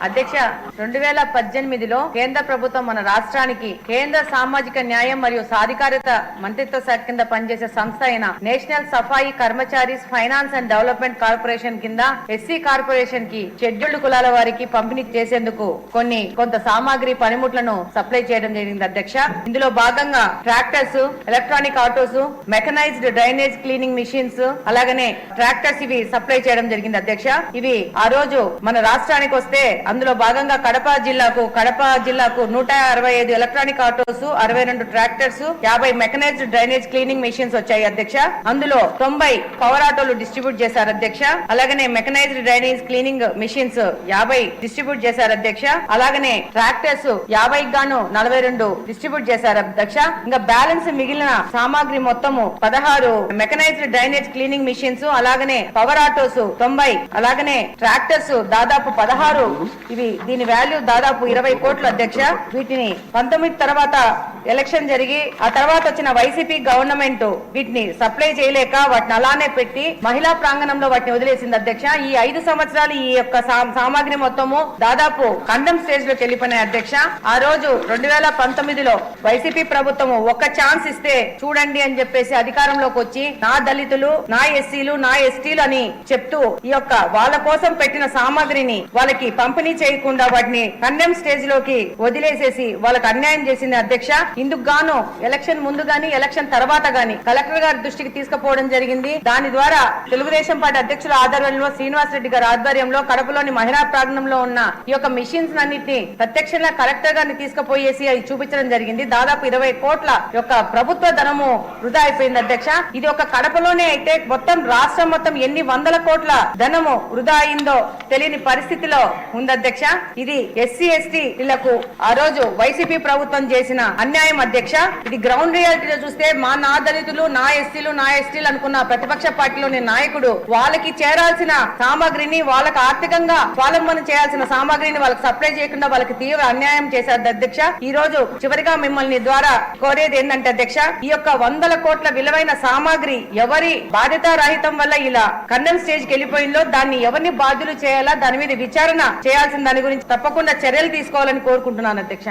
అధ్యక్ష రెండు వేల పద్దెనిమిదిలో కేంద్ర ప్రభుత్వం మన రాష్ట్రానికి కేంద్ర సామాజిక న్యాయం మరియు సాధికారత మంత్రిత్వ శాఖ కింద పనిచేసే సంస్థ అయిన national Safai Karmacharis finance and development corporation కింద ఎస్సీ కార్పొరేషన్కి షెడ్యూల్డ్ కులాల వారికి పంపిణీ చేసేందుకు కొన్ని కొంత సామాగ్రి పనిముట్లను సప్లై చేయడం జరిగింది అధ్యక్ష. ఇందులో భాగంగా tractors electronic autos mechanized drainage cleaning machines అలాగనే ట్రాక్టర్స్ ఇవి సప్లై చేయడం జరిగింది అధ్యక్ష. ఇవి ఆ రోజు మన రాష్ట్రానికి వస్తే అందులో భాగంగా కడప జిల్లాకు కడప జిల్లాకు నూట అరవై ఐదు ఎలక్ట్రానిక్ ఆటోస్ అరవై రెండు ట్రాక్టర్స్ యాభై మెకనైజ్డ్ డ్రైనేజ్ క్లీనింగ్ మెషిన్స్ వచ్చాయి అధ్యక్ష. అందులో తొంభై పవర్ ఆటోలు డిస్ట్రిబ్యూట్ చేశారు అధ్యక్ష. అలాగనే మెకనైజ్డ్ డ్రైనేజ్ క్లీనింగ్ మిషన్స్ యాభై డిస్ట్రిబ్యూట్ చేశారు అధ్యక్ష. అలాగనే ట్రాక్టర్స్ యాభై గాను నలభై రెండు డిస్ట్రిబ్యూట్ చేశారు అధ్యక్ష. ఇంకా బ్యాలెన్స్ మిగిలిన సామాగ్రి మొత్తము పదహారు మెకనైజ్డ్ డ్రైనేజ్ క్లీనింగ్ మిషన్స్ అలాగనే పవర్ ఆటోస్ తొంభై అలాగనే ట్రాక్టర్స్ దాదాపు పదహారు ఇవి దీని వాల్యూ దాదాపు ఇరవై కోట్ల అధ్యక్ష. వీటిని పంతొమ్మిది తర్వాత ఎలక్షన్ జరిగి ఆ తర్వాత వచ్చిన వైసీపీ గవర్నమెంట్ వీటిని సప్లై చేయలేక వాటిని అలానే పెట్టి మహిళా ప్రాంగణంలో వాటిని వదిలేసింది అధ్యక్ష. ఈ ఐదు సంవత్సరాలు ఈ యొక్క సా- సామాగ్రి మొత్తము దాదాపు కండం స్టేజ్లోకి వెళ్ళిపోయినాయి అధ్యక్ష. ఆ రోజు రెండు వేల పంతొమ్మిదిలో వైసీపీ ప్రభుత్వము ఒక ఛాన్స్ ఇస్తే చూడండి అని చెప్పేసి అధికారంలోకి వచ్చి నా దళితులు నా ఎస్సీలు నా ఎస్టీలు అని చెప్తూ ఈ యొక్క వాళ్ళ కోసం పెట్టిన సామాగ్రిని వాళ్ళకి పంపిణీ చేయకుండా వాటిని కండెమ్ స్టేజ్లోకి వదిలేసేసి వాళ్ళకి అన్యాయం చేసింది అధ్యక్ష. ఇందుకు గాను ఎలక్షన్ ముందు గాని ఎలక్షన్ తర్వాత గాని కలెక్టర్ గారి దృష్టికి తీసుకుపోవడం జరిగింది. దాని ద్వారా తెలుగుదేశం పార్టీ అధ్యక్షుల ఆధ్వర్యంలో శ్రీనివాసరెడ్డి గారి ఆధ్వర్యంలో కడపలోని మహిళా ప్రాంగణంలో ఉన్న ఈ యొక్క మిషన్స్ అన్నిటిని ప్రత్యక్షంగా కలెక్టర్ గారిని తీసుకుపోయేసి అది చూపించడం జరిగింది. దాదాపు ఇరవై కోట్ల యొక్క ప్రభుత్వ ధనము వృధా అయిపోయింది అధ్యక్ష. ఇది ఒక కడపలోనే అయితే మొత్తం రాష్ట్రం మొత్తం ఎన్ని వందల కోట్ల ధనము వృధా అయిందో తెలియని పరిస్థితిలో ఉంది అధ్యక్ష. ఇది ఎస్సీ ఎస్టీలకు ఆ రోజు వైసీపీ ప్రభుత్వం చేసిన అన్యాయం అధ్యక్ష. ఇది గ్రౌండ్ రియాలిటీలో చూస్తే మా నా దళితులు నా ఎస్సీలు నా ఎస్టీలు అనుకున్న ప్రతిపక్ష పార్టీలోని నాయకుడు వాళ్ళకి చేరాల్సిన సామాగ్రిని వాళ్ళకి ఆర్థికంగా స్వాలంబన చేయాల్సిన సామాగ్రిని వాళ్ళకి సప్లై చేయకుండా వాళ్ళకి తీవ్ర అన్యాయం చేశారు అధ్యక్ష. ఈ రోజు చివరిగా మిమ్మల్ని ద్వారా కోరేది ఏంటంటే అధ్యక్ష ఈ యొక్క వందల కోట్ల విలువైన సామాగ్రి ఎవరి బాధ్యతారాహితం వల్ల ఇలా కన్నం స్టేజ్కి వెళ్ళిపోయిందో దాన్ని ఎవరిని బాధ్యులు చేయాలా దాని మీద విచారణ చేయాల్సిన దాని గురించి తప్పకుండా చర్యలు తీసుకోవాలని కోరుకుంటున్నాను అధ్యక్ష.